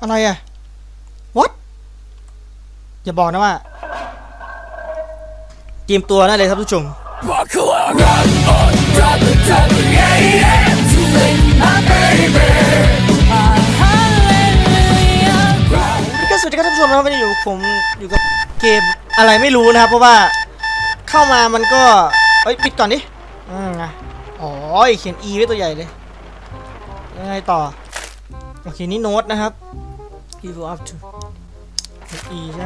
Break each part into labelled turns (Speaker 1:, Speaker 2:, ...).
Speaker 1: อะไรอะ what อย่าบอกนะว่าเตรียมตัวได้เลยครับทุกผู้ชมก็สวัสดีครับท่านผู้ชมนะวันนี้อยู่ผมอยู่กับเกมอะไรไม่รู้นะครับ เพราะว่าเข้ามามันก็เอ้ยปิดก่อนดิอืมอ๋อเขียน E ไว้ตัวใหญ่เลยยังไงต่อโอเคนี่โน้ตนะครับ Give up to เขีใช่ไหม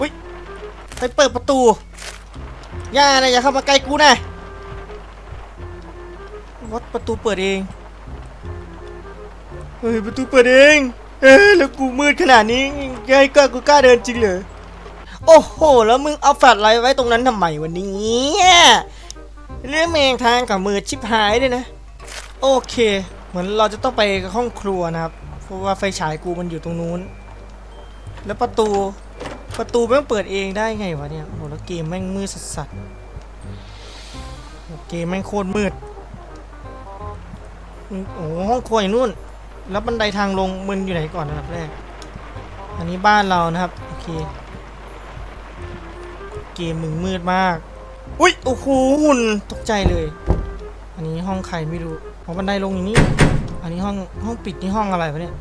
Speaker 1: อุ้ยไปเปิดประตู ย่านะอย่าเข้ามาใกล้กูนะวัดประตูเปิดเอง เฮ้ยประตูเปิดเอง เอ้ยแล้วกูมืดขนาดนี้ไงก็กูกล้าเดินจริงเหรอ โอ้โห แล้วมึงเอาแฟลชไลท์ไว้ตรงนั้นทำไมวันนี้เรื่องแมงทางกับมือชิบหายเลยนะ โอเค เหมือนเราจะต้องไปห้องครัวนะครับ ราะว่าไฟฉายกูมันอยู่ตรงนู้น แล้วประตูประตูแม่งเปิดเองได้ไงวะเนี่ยโหแล้วเกมแม่งมืดสัสๆเกมแม่งโคตรมืดโอ้โหห้องครัวอยู่นู่น แล้วบันไดทางลงมึงอยู่ไหนก่อนอันดับแรก อันนี้บ้านเรานะครับโอเคเกมมึงมืดมาก อุ้ยโอ้โหหุ่นตกใจเลย อันนี้ห้องใครไม่รู้เอาบันไดลงอย่างนี้ นนี้ห้องห้องปิดนี่ห้องอะไรวะเนี่ย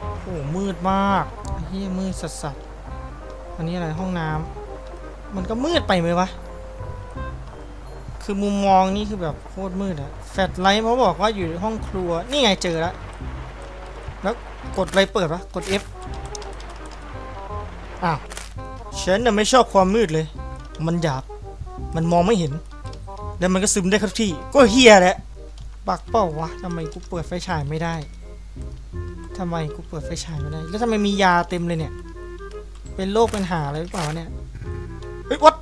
Speaker 1: โอ้โหมืดมากเฮียมืดสัสอันนี้อะไรห้องน้ำมันก็มืดไปไหมวะคือมุมมองนี่คือแบบโคตรมืดอะแฟลชไลท์เขาบอกว่าอยู่ห้องครัวนี่ไงเจอแล้วแล้วกดอะไรเปิดวะกด F อ้าวฉันน่ะไม่ชอบความมืดเลย มันหยาบมันมองไม่เห็น แล้วมันก็ซึมได้ครับที่ ก็เฮียแหละบักเปล่าวะทำไมกูเปิดไฟฉายไม่ได้ทำไมกูเปิดไฟฉายไม่ได้ แล้วทำไมมียาเต็มเลยเนี่ย เป็นโรคเป็นหาอะไรหรือเปล่าวะเนี่ย เฮ้ยวัด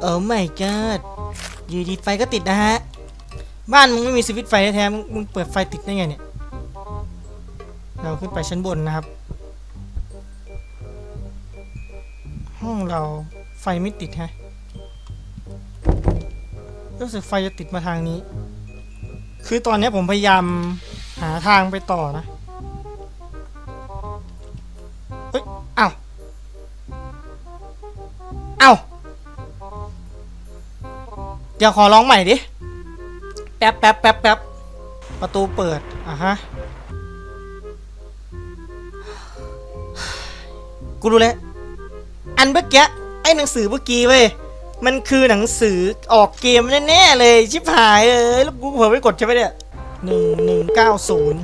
Speaker 1: โอ้ไม่ก d อยู่ดีไฟก็ติดนะฮะ บ้านมึงไม่มีสวิตไฟแท้ๆมึงมึงเปิดไฟติดได้ไงเนี่ย เราขึ้นไปชั้นบนนะครับ ห้องเรา ไฟไม่ติดฮะรู้สึกไฟจะติดมาทางนี้ คือตอนนี้ผมพยายามหาทางไปต่อนะ เฮ้ยอ้าวอ้าวเดี๋ยวขอร้องใหม่ดิ แป๊บแป๊บแป๊บแป๊บประตูเปิด อะฮะ กูรู้แล้ว อันเมื่อกี้ หนังสือเมื่อกี้เว้ยมันคือหนังสือออกเกมแน่ๆเลยชิบหายเลยแล้วกูเผลอไปกดใช่ไหมเนี่ยหนึ่งหนึ่งเก้าศูนย์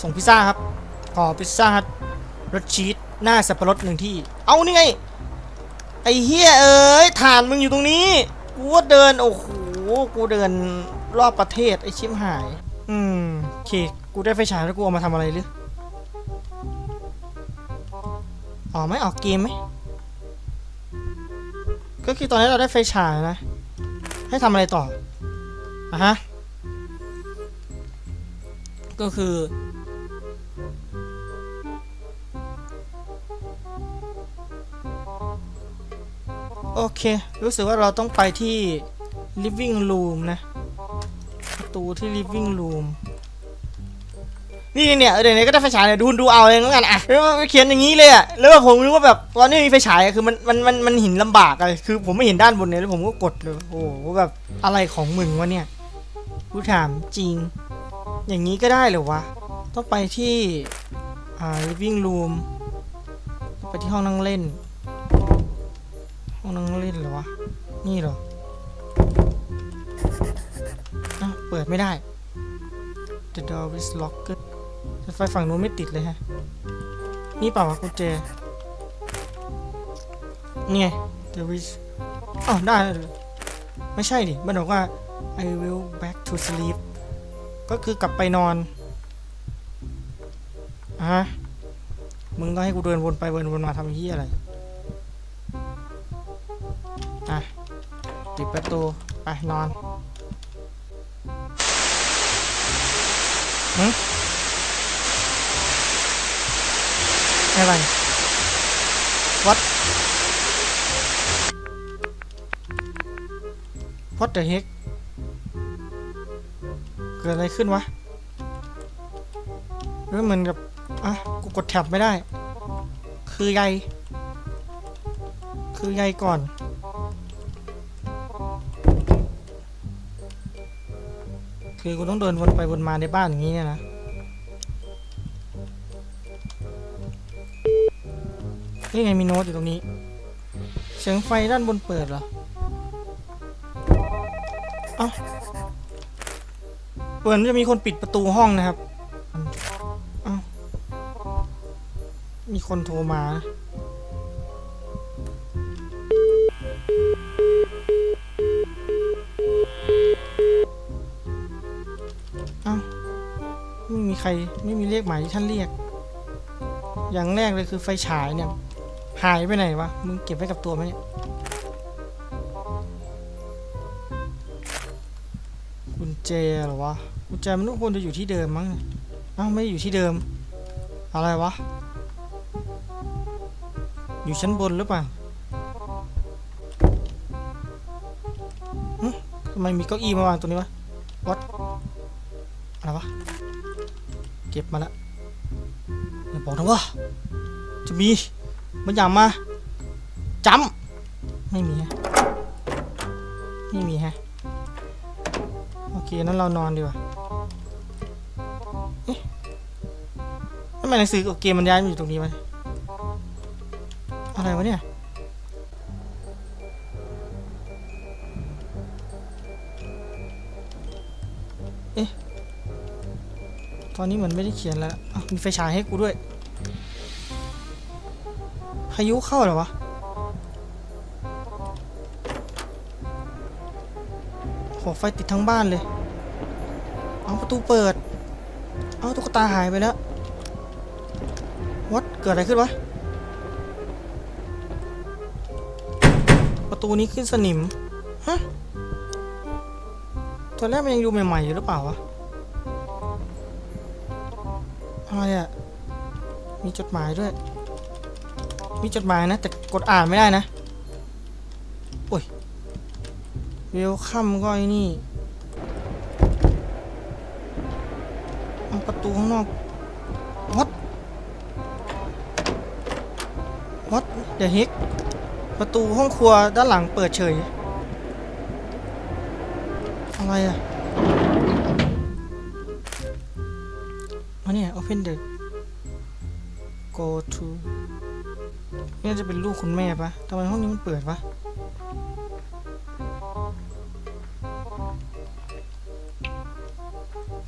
Speaker 1: ส่งพิซซ่าครับขอพิซซ่าฮัทรสชีสหน้าสับปะรดหนึ่งที่ เอานี่ไง ไอ้เฮียเอ้ยฐานมึงอยู่ตรงนี้ กูว่าเดิน โอ้โห กูเดินรอบประเทศ ไอ้ชิมหาย อืมโอเค กูได้ไฟฉายแล้วกูเอามาทำอะไรหรืออ๋อไม่ออกเกมไหม ก็คือตอนนี้เราได้ไฟฉายนะ ให้ทำอะไรต่ออะฮะ ก็คือ โอเค รู้สึกว่าเราต้องไปที่ living room นะ ประตูที่ living room นี่เนี่ยเดี๋ยวนี้ก็ได้ไฟฉายเนี่ยดูดูเอาเองแล้วกันอะแล้วเขียนอย่างนี้เลยอะแล้วแบบผมรู้ว่าแบบตอนนี้มีไฟฉายคือมันมันมันมันห็นลำบากอะคือผมไม่เห็นด้านบนเนี่ยแล้วผมก็กดเลยโอ้โหแบบอะไรของมึงวะเนี่ยกูถามจริง อย่างนี้ก็ได้เหรอวะต้องไปที่อ่า living room ไปที่ห้องนั่งเล่น ห้องนั่งเล่นเหรอวะนี่เหรออเปิดไม่ได้ The door is locked ไฟฝั่งนู้นไม่ติดเลยฮะ นี่เปล่าวะกุญแจนี่ไง There is อ้าวได้เลยไม่ใช่ดิ มันบอกว่า I will back to sleep ก็คือกลับไปนอนอะฮะ มึงก็ให้กูเดินวนไปวนวนมาทำเฮียอะไร อะปิดประตู ไปนอนหึ อะไรวัด What the heck เกิดอะไรขึ้นวะเฮ้ยเหมือนกับอะกูกดแท็บไม่ได้ คือใยคือใยก่อนคือกูต้องเดินวนไปวนมาในบ้านอย่างนี้เนี่ยนะ นี่ไงมีโน้ตอยู่ตรงนี้ เสียงไฟด้านบนเปิดเหรอ เอ้าเหมือนจะมีคนปิดประตูห้องนะครับ เอ้า มีคนโทรมาเอ้าไม่มีใครไม่มีเลขหมายที่ท่านเรียก อย่างแรกเลยคือไฟฉายเนี่ย หายไปไหนวะ มึงเก็บไว้กับตัวไหมเนี่ยกุญแจเหรอวะกุญแจมันต้องควรจะอยู่ที่เดิมมั้งอ้าวไม่อยู่ที่เดิม อะไรวะ อยู่ชั้นบนหรือเปล่าทำไมมีเก้าอี้มาวางตรงนี้วะวัดอะไรวะ เก็บมาละอย่าบอกนะว่าจะมี มันอย่างมาจำไม่มีฮะไม่มีฮะโอเคนั้นเรานอนดีกว่าเอ๊ะทำไมหนังสือกเกมมันย้ายมาอยู่ตรงนี้วะอะไรวะเนี่ยเอ๊ะตอนนี้เหมือนไม่ได้เขียนแล้วมีไฟฉายให้กูด้วย พายุเข้าเหรอวะ โห ไฟติดทั้งบ้านเลย เอาประตูเปิด เอาตุ๊กตาหายไปแล้ว วัดเกิดอะไรขึ้นวะ ประตูนี้ขึ้นสนิม ฮะ ตอนแรกมันยังดูใหม่ๆอยู่หรือเปล่าวะ อะไรอะมีจดหมายด้วย มีจดหมายนะ แต่กดอ่านไม่ได้นะโอ้ยเวลคัมก็ไอ้นี่เอาประตูข้างนอก what what the heck ประตูห้องครัวด้านหลังเปิดเฉย อะไรอะอันนี้ open the go to นี่จะเป็นลูกคุณแม่ปะทำไมห้องนี้มันเปิดปะ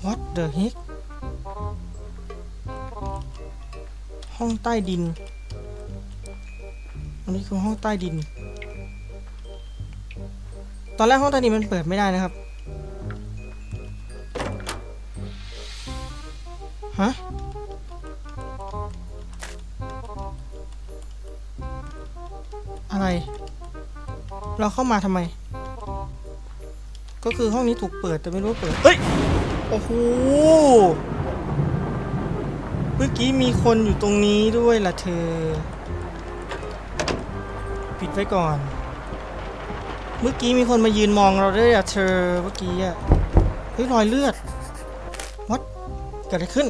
Speaker 1: What the heck ห้องใต้ดิน อันนี้คือห้องใต้ดิน ตอนแรกห้องใต้ดินมันเปิดไม่ได้นะครับ ฮะ อะไร เราเข้ามาทำไม ก็คือห้องนี้ถูกเปิดแต่ไม่รู้เปิด เฮ้ย โอ้โห เมื่อกี้มีคนอยู่ตรงนี้ด้วยล่ะเธอ ปิดไว้ก่อน เมื่อกี้มีคนมายืนมองเราด้วยอะเธอ เมื่อกี้อะเฮ้ยรอยเลือดวัดเกิดอะไรขึ้น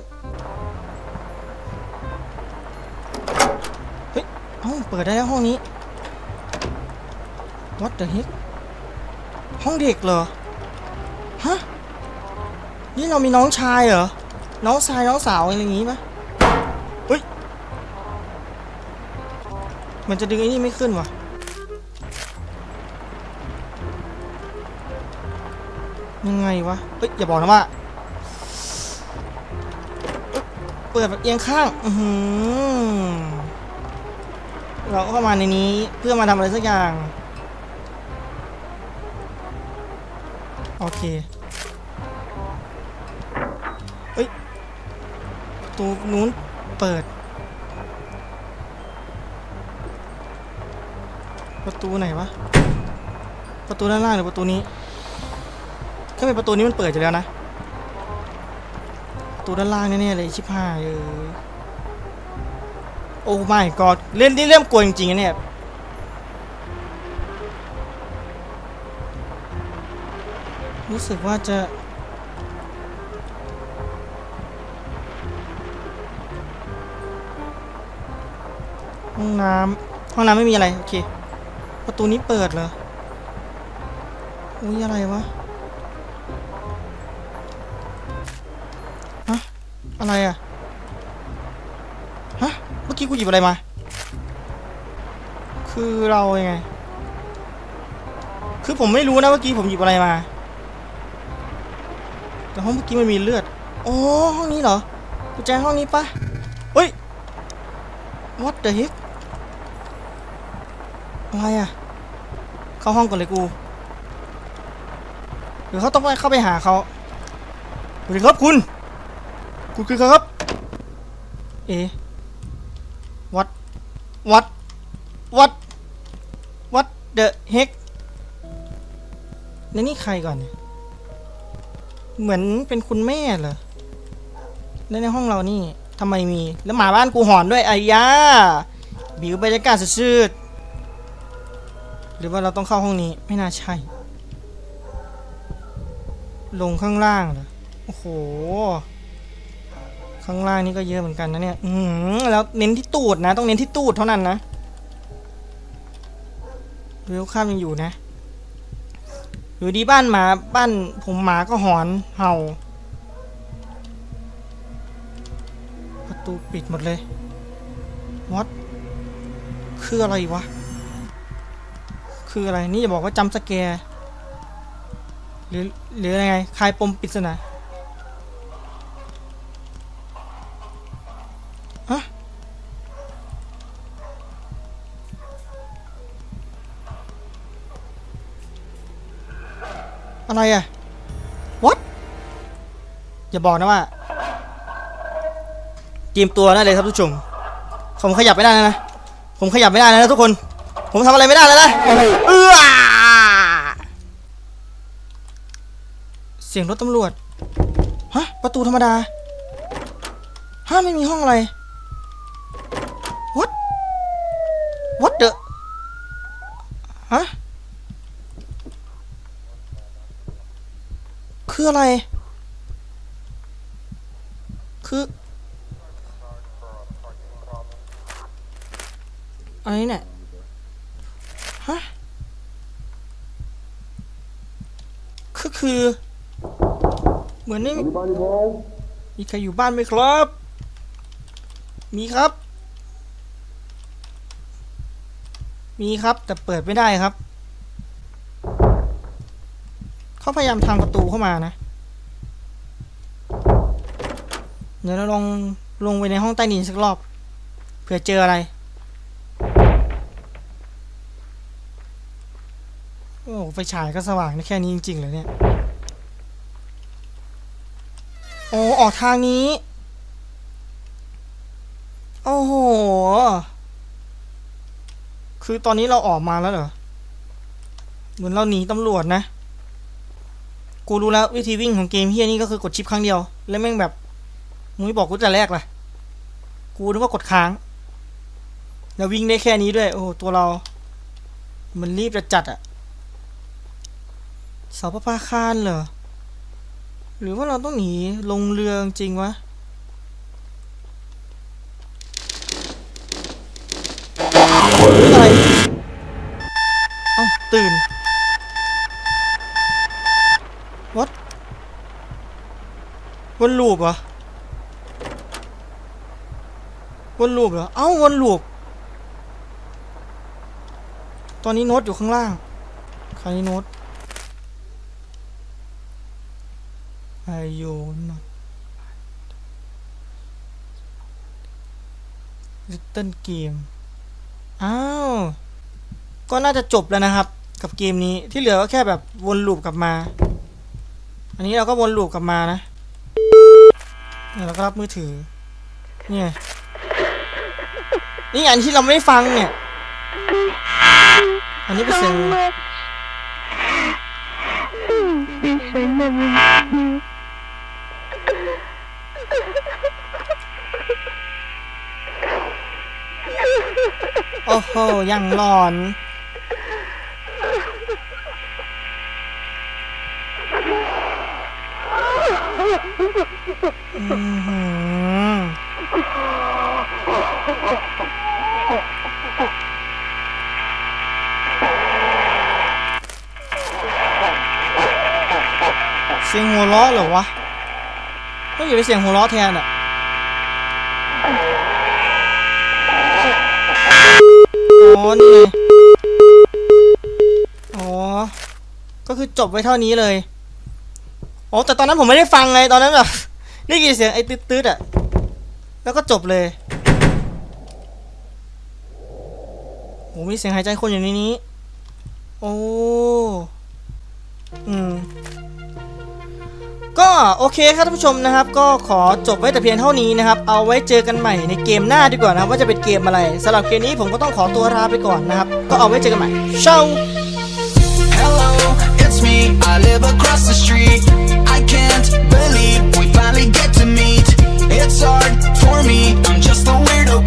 Speaker 1: เฮ้ยเอ้าเปิดได้แล้วห้องนี้ What the heck ห้องเด็กเหรอ ฮะ นี่เรามีน้องชายเหรอ น้องชายน้องสาวอะไรอย่างงี้ปะเฮ้ย มันจะดึงไอ้นี่ไม่ขึ้นวะยังไงวะ เฮ้ยอย่าบอกนะว่า เปิดแบบเอียงข้าง อือเราเข้ามาในนี้เพื่อมาทำอะไรสักอย่าง โอเคประตูนู้นเปิด ประตูไหนวะ ประตูด้านล่างหรือประตูนี้ถ้าเป็นประตูนี้มันเปิดอยู่แล้วนะประตูด้านล่างแน่ๆเลยชิบหายเออโอ้ไม่กอดเล่นที่เริ่มกลัวจริงๆเนี่ย รู้สึกว่าจะ ห้องน้ำห้องน้ำไม่มีอะไร โอเค ประตูนี้เปิดเหรอ อุ้ยอะไรวะ ฮะ อะไรอะฮะ เมื่อกี้กูหยิบอะไรมา คือเรายังไง คือผมไม่รู้นะเมื่อกี้ผมหยิบอะไรมา แต่ห้องเมื่อกี้มันมีเลือดโอ้ห้องนี้เหรอกุญแจห้องนี้ปะเฮ้ย what the heck อะไรอะ เข้าห้องก่อนเลยกูหรือเขาต้องไปเข้าไปหาเขาสวัสดีครับคุณ คุณคือใครครับ เอ๊ะ what what what what the heck แล้วนี่ใครก่อนเนี่ย เหมือนเป็นคุณแม่เหรอ แล้วในห้องเรานี่ทำไมมี แล้วหมาบ้านกูหอนด้วยไอ้ยาบิวบรรยากาศสุดหรือว่าเราต้องเข้าห้องนี้ไม่น่าใช่ ลงข้างล่างเหรอ โอ้โห ข้างล่างนี่ก็เยอะเหมือนกันนะเนี่ย อือหือแล้วเน้นที่ตูดนะ ต้องเน้นที่ตูดเท่านั้นนะเวลข้ามยังอยู่นะ อยู่ดีบ้านหมาบ้านผมหมาก็หอนเห่า ประตูปิดหมดเลยวัดคืออะไรวะ คืออะไรนี่จะบอกว่าจำสแกร์หรือหรือยังไงคลายปมปริศนา อะไรอะ what อย่าบอกนะว่าเตรียมตัวได้เลยครับทุกชม ผมขยับไม่ได้แล้วนะ ผมขยับไม่ได้แล้วนะทุกคน ผมทำอะไรไม่ได้แล้วนะเอื้อเสียงรถตำรวจ ฮะ ประตูธรรมดา ฮะ ไม่มีห้องอะไร what what the ฮะ คืออะไร คืออะไรเนี่ย ฮะ คือคือ เหมือนไม่มี
Speaker 2: Anybody home?
Speaker 1: มีใครอยู่บ้านไหมครับ มีครับ มีครับแต่เปิดไม่ได้ครับ เขาพยายามทางประตูเข้ามานะ เดี๋ยวเราลองลงไปในห้องใต้ดินสักรอบ เผื่อเจออะไร โอ้ไฟฉายก็สว่างได้แค่นี้จริงๆเลยเนี่ย โอ้ออกทางนี้ โอ้โห คือตอนนี้เราออกมาแล้วเหรอ เหมือนเราหนีตำรวจนะ กูรู้แล้ววิธีวิ่งของเกมเฮียนี่ก็คือกดชิปครั้งเดียว แล้วแม่งแบบมึงไม่บอกกูแต่แรกล่ะ กูนึกว่ากดค้าง แล้ววิ่งได้แค่นี้ด้วย โอ้ตัวเรา มันรีบจะจัดอะเสาประภาคารเหรอ หรือว่าเราต้องหนีลงเรือจริงวะอะไร เอ้าตื่น what วนลูปเหรอวนลูปเหรอ เอ้าวนลูป ตอนนี้โน้ตอยู่ข้างล่างใครโน้ตไอโยนลิตเติ้ลเกม อ้าว ก็น่าจะจบแล้วนะครับ กับเกมนี้ที่เหลือก็แค่แบบวนลูปกลับมา อันนี้เราก็วนลูปกลับมานะ เนี่ยเราก็รับมือถือ เนี่ย นี่อันที่เราไม่ได้ฟังเนี่ย อันนี้เป็นเสียงโอ้โหยังหลอน อื้อหือ เสียงหัวเราะเหรอวะก็อย่าไปเสียงหัวเราะแทนอะอ๋อนี่ไงอ๋อ ก็คือจบไว้เท่านี้เลย โอ๋อแต่ตอนนั้นผมไม่ได้ฟังไงตอนนั้นแบบได้ยินเสียงไอ้ตืดๆอะแล้วก็จบเลยโอ้มีเสียงหายใจคนอยู่ในนี้ โอ้อืมก็โอเคครับท่านผู้ชมนะครับ ก็ขอจบไว้แต่เพียงเท่านี้นะครับ เอาไว้เจอกันใหม่ในเกมหน้าดีกว่านะครับว่าจะเป็นเกมอะไรสำหรับเกมนี้ผมก็ต้องขอตัวลาไปก่อนนะครับ ก็เอาไว้เจอกันใหม่เช้า
Speaker 2: Hello, it's me. I live across the street. Can't believe we finally get to meet. It's hard for me. I'm just a weirdo